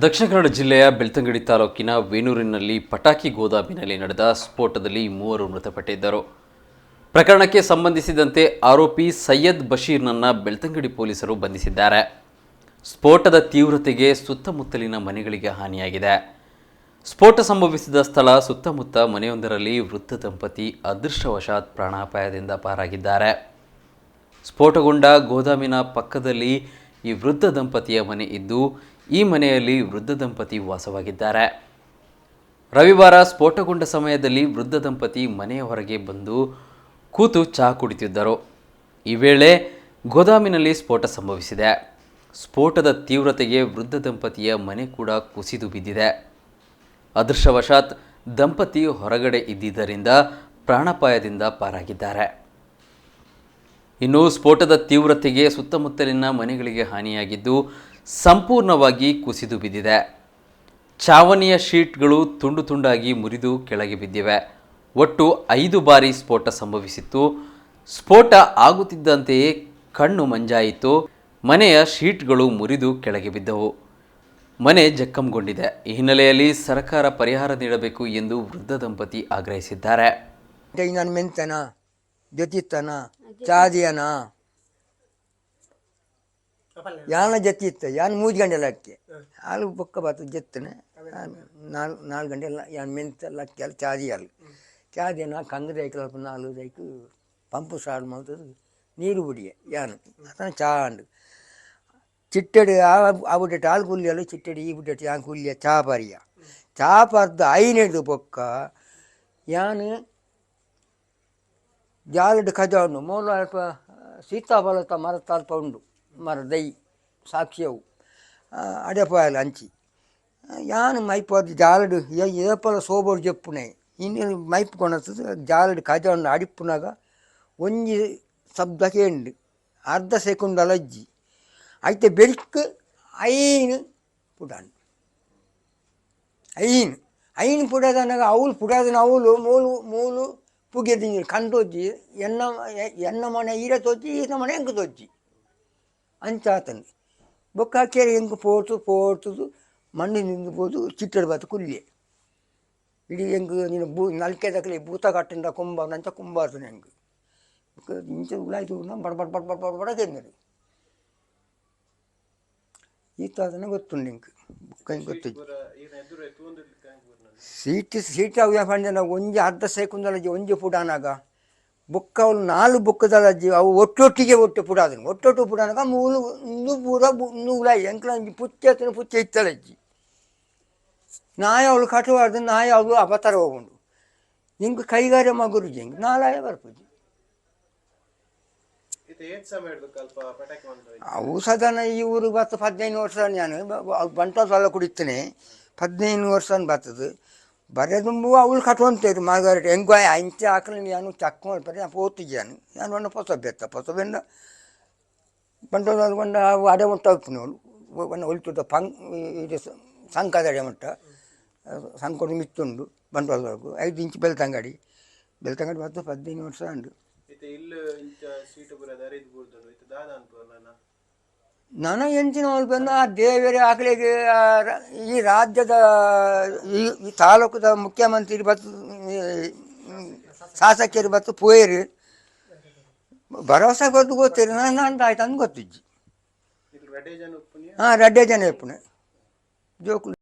ದಕ್ಷಿಣ ಕನ್ನಡ ಜಿಲ್ಲೆಯ ಬೆಳ್ತಂಗಡಿ ತಾಲೂಕಿನ ವೇಣೂರಿನಲ್ಲಿ ಪಟಾಕಿ ಗೋದಾಮಿನಲ್ಲಿ ನಡೆದ ಸ್ಫೋಟದಲ್ಲಿ ಮೂವರು ಮೃತಪಟ್ಟಿದ್ದರು. ಪ್ರಕರಣಕ್ಕೆ ಸಂಬಂಧಿಸಿದಂತೆ ಆರೋಪಿ ಸೈಯದ್ ಬಶೀರ್ನನ್ನು ಬೆಳ್ತಂಗಡಿ ಪೊಲೀಸರು ಬಂಧಿಸಿದ್ದಾರೆ. ಸ್ಫೋಟದ ತೀವ್ರತೆಗೆ ಸುತ್ತಮುತ್ತಲಿನ ಮನೆಗಳಿಗೆ ಹಾನಿಯಾಗಿದೆ. ಸ್ಫೋಟ ಸಂಭವಿಸಿದ ಸ್ಥಳ ಸುತ್ತಮುತ್ತ ಮನೆಯೊಂದರಲ್ಲಿ ವೃದ್ಧ ದಂಪತಿ ಅದೃಷ್ಟವಶಾತ್ ಪ್ರಾಣಾಪಾಯದಿಂದ ಪಾರಾಗಿದ್ದಾರೆ. ಸ್ಫೋಟಗೊಂಡ ಗೋದಾಮಿನ ಪಕ್ಕದಲ್ಲಿ ಈ ವೃದ್ಧ ದಂಪತಿಯ ಮನೆ ಇದ್ದು ಈ ಮನೆಯಲ್ಲಿ ವೃದ್ಧ ದಂಪತಿ ವಾಸವಾಗಿದ್ದಾರೆ. ರವಿವಾರ ಸ್ಫೋಟಗೊಂಡ ಸಮಯದಲ್ಲಿ ವೃದ್ಧ ದಂಪತಿ ಮನೆಯ ಹೊರಗೆ ಬಂದು ಕೂತು ಚಹಾ ಕುಡಿತಿದ್ದರು. ಈ ವೇಳೆ ಗೋದಾಮಿನಲ್ಲಿ ಸ್ಫೋಟ ಸಂಭವಿಸಿದೆ. ಸ್ಫೋಟದ ತೀವ್ರತೆಗೆ ವೃದ್ಧ ದಂಪತಿಯ ಮನೆ ಕೂಡ ಕುಸಿದು ಬಿದ್ದಿದೆ. ಅದೃಷ್ಟವಶಾತ್ ದಂಪತಿ ಹೊರಗಡೆ ಇದ್ದಿದ್ದರಿಂದ ಪ್ರಾಣಾಪಾಯದಿಂದ ಪಾರಾಗಿದ್ದಾರೆ. ಇನ್ನು ಸ್ಫೋಟದ ತೀವ್ರತೆಗೆ ಸುತ್ತಮುತ್ತಲಿನ ಮನೆಗಳಿಗೆ ಹಾನಿಯಾಗಿದ್ದು ಸಂಪೂರ್ಣವಾಗಿ ಕುಸಿದು ಬಿದ್ದಿದೆ. ಚಾವಣಿಯ ಶೀಟ್ಗಳು ತುಂಡು ತುಂಡಾಗಿ ಮುರಿದು ಕೆಳಗೆ ಬಿದ್ದಿವೆ. ಒಟ್ಟು ಐದು ಬಾರಿ ಸ್ಫೋಟ ಸಂಭವಿಸಿತ್ತು. ಸ್ಫೋಟ ಆಗುತ್ತಿದ್ದಂತೆಯೇ ಕಣ್ಣು ಮಂಜಾಯಿತು. ಮನೆಯ ಶೀಟ್ಗಳು ಮುರಿದು ಕೆಳಗೆ ಬಿದ್ದವು. ಮನೆ ಜಕ್ಕಂಗೊಂಡಿದೆ. ಈ ಹಿನ್ನೆಲೆಯಲ್ಲಿ ಸರ್ಕಾರ ಪರಿಹಾರ ನೀಡಬೇಕು ಎಂದು ವೃದ್ಧ ದಂಪತಿ ಆಗ್ರಹಿಸಿದ್ದಾರೆ. ಮೆಂತನ ಜ್ಯೋತಿತ್ತನ ಚಾದಿಯನ ಯಾನ ಇತ್ತು? ಯಾನ್ ಮೂಜ್ ಗಂಟೆ ಅಕ್ಕಿ? ಹಾಲು ಪಕ್ಕ ಬಾತು ಜತ್ತನೆ. ನಾಲ್ ನಾಲ್ಕು ಗಂಟೆ ಎಲ್ಲ ಯಾನ್ ಮೆಂತ ಲಕ್ಕಿ ಅಲ್ಲಿ ಚಾದಿ ಅಲ್ಲಿ ಚಾದಿ ನಾ ಕಂಗದ ಐಕಲ್ಪ ನಾಲ್ಕು ದೈಕು ಪಂಪು ಸ್ಟಾರ್ಟ್ ಮಾಡ್ತದೆ ನೀರು ಬಿಡಿಯ ಯಾನು ಅದನ್ನ ಚಾ ಅಂಡು ಚಿಟ್ಟಡಿ ಆ ಬಿಟ್ಟು ಹಾಲು ಕುಲ್ಲಿಯಲ್ಲ ಚಿಟ್ಟಡಿ ಈ ಬಿಟ್ಟು ಯಾನ್ ಕುಲ್ಲಿಯ ಚಾ ಪರಿಯ ಚಾ ಪರ್ದ ಐನೆಡ್ದು ಪೊಕ್ಕ ಯಾನು ಜಾಲಡ್ ಉಂಡು ಮೂಲ ಅಲ್ಪ ಸೀತಾಫಲತ ಮರ ತಲ್ಪ ಉಂಡು. ಮರದೈ ಸಾಕ್ಷಿಯವು ಅಡಪಾಯಲು ಅಂಚಿ ಯಾನು ಮೈಪಾದ ಜಾಲಡು ಏಪಲ ಸೋಬೋಡು ಚೆಪ್ಪುನೆ ಇನ್ನೇನು ಮೈಪ್ ಕೊಣಸ್ತದೆ ಜಾಲಡು ಕಜವನ್ನು ಅಡಿಪ್ಪುನಾಗ ಒಂಜಿ ಶಬ್ದ ಕೇಂಡು ಅರ್ಧ ಸೆಕೆಂಡ್ ಅಲಜ್ಜಿ ಐತೆ ಬೆಳಿಗ್ಗೆ ಐನು ಪುಡಾನ್ ಐನು ಐನು ಪುಡದನಾಗ ಅವಳು ಪುಡದನ ಅವಳು ಮೂಲು ಮೂಲು ಪುಗೆದಿ ಕಂಡೋಜ್ಜಿ ಎನ್ನ ಎನ್ನ ಮನೆ ಈರ ತೋಚಿ ಈತ ಮನೆ ಹೆಂಗೆ ತೋಚಿ ಅಂಚಾತನು ಬೊಕ್ಕ ಕೆರೆ ಹೆಂಗೆ ಪೋತು ಪೋತದು ಮಣ್ಣಿನಿಂದ ಬೋದು ಚಿಟ್ಟಡ ಬಾತು ಕುಲ್ಲಿ ಇಡೀ ಹೆಂಗೆ ನೀನು ಬೂ ನಲ್ಕೆ ತಕ್ಕಲಿ ಭೂತ ಕಟ್ಟಿಂದ ಕುಂಬ ನಂಚ ಕುಂಬಾರ್ದು ಹೆಂಗೆ ಇಂಚ ಉಳಾಯ್ತು ಬಡ ಬಡ ಬಡ ಬಡ ಬಡ ಬಡ ಕೆಂದರು ಈತ ಅದನ್ನ ಗೊತ್ತುಂಡು ಹೆಂಗೆ ಹಿಂಗೆ ಗೊತ್ತಿದ್ದು ಸೀಟ್ ಸೀಟ್ ಅವು ಪಂಡ ಒಂಜಿ ಅರ್ಧ ಸೇಕುಂದಲಜ್ಜಿ ಒಂಜಿ ಪುಡಾನಾಗ ಬುಕ್ಕ ಅವಳು ನಾಲು ಬುಕ್ಕದಲಜ್ಜಿ ಅವು ಒಟ್ಟೊಟ್ಟಿಗೆ ಒಟ್ಟು ಪುಡಾದನು ಒಟ್ಟೊಟ್ಟು ಪುಡಾನಾಗ ಮೂಲು ಇನ್ನು ಪೂರ ನೂಲ ಎಂಕ್ಲ ಪುಚ್ಚೆತ್ತನ ಪುಚ್ಚೆ ಇತ್ತಲಜ್ಜಿ ನಾಯ ಅವಳು ಕಟುವಾರ್ದು ನಾಯ ಅವಳು ಅವತಾರ ಹೋಗುಂಡು ಹಿಂಗೆ ಕೈಗಾರ್ಯ ಮಗುರುಜಿ ಹಿಂಗೆ ನಾಲಾಯ ಬರ್ಪುಜಿ ಇದು ಏತ್ ಸಮಯ ಹಿಡ್ಬೇಕು ಅಲ್ಪ ಪಟಾಕಿ ಒಂದು ಅವು ಸಾಧಾರಣ ಈ ಊರಿಗೆ ಬತ್ತು ಹದಿನೈದು ವರ್ಷ ನಾನು ಬಂಟಲ್ಲ ಕುಡಿತೇನೆ. ಹದಿನೈದು ವರ್ಷ ಬರ್ತದೆ ಬರೇ ತುಂಬ ಅವಳು ಕಟ್ಟುವಂತೇರು ಮಾರ್ಗರೇಟ್ ಹೆಂಗೋ ಅಂಚೆ ಹಾಕಲಿ ನಾನು ಚಕ್ಕ ಬರೀ ನಾನು ಪೋತಿದ್ದಾನು ನಾನು ಒಂದು ಪೊಸ ಬೆತ್ತ ಹೊಸ ಬಂದು ಒಂದು ಅಡೆ ಮುಟ್ಟ ಅವಳು ಒಂದು ಒಳಿತುದ ಪಂಕ್ ಇದು ಸಂಕದ ಅಡೆ ಮುಟ್ಟ ಸಂಕೊಂಡು ಮಿತ್ತುಂಡು ಬಂಟ್ವಾಳದವರೆಗೂ ಐದು ಇಂಚು ಬೆಳ್ತಂಗಡಿ. ಬೆಳ್ತಂಗಡಿ ಬತ್ತು ಹದಿನೈದು ವರ್ಷ ಉಂಡು ಇದು ಇಲ್ಲು ಇಂಚ ಸೀಟು ಪುರ ದರಿದ್ ಬೂರ್ದನು ಇದು ದಾದ ಅನ್ಪೋರ್ಲನ ನಾನು ಎಂಚಿನ ಬಂದ ಆ ದೇವರ ಆಕಳಿಗೆ ಆ ರ- ಈ ರಾಜ್ಯದ ಈ ತಾಲೂಕದ ಮುಖ್ಯಮಂತ್ರಿ ಬತ್ತು ಶಾಸಕರು ಬತ್ತು ಪೋಯರು ಭರವಸೆ ಗೊತ್ತು ಗೊತ್ತಿರಿ ನಾನು ನಾನು ಆಯ್ತು ಅಂದ್ ಗೊತ್ತಿಜ್ಜಿ ಹಾಂ ರಡ್ಡೆ ಜನ ಎಪ್ಪುನೆ ಜೋಕುಲು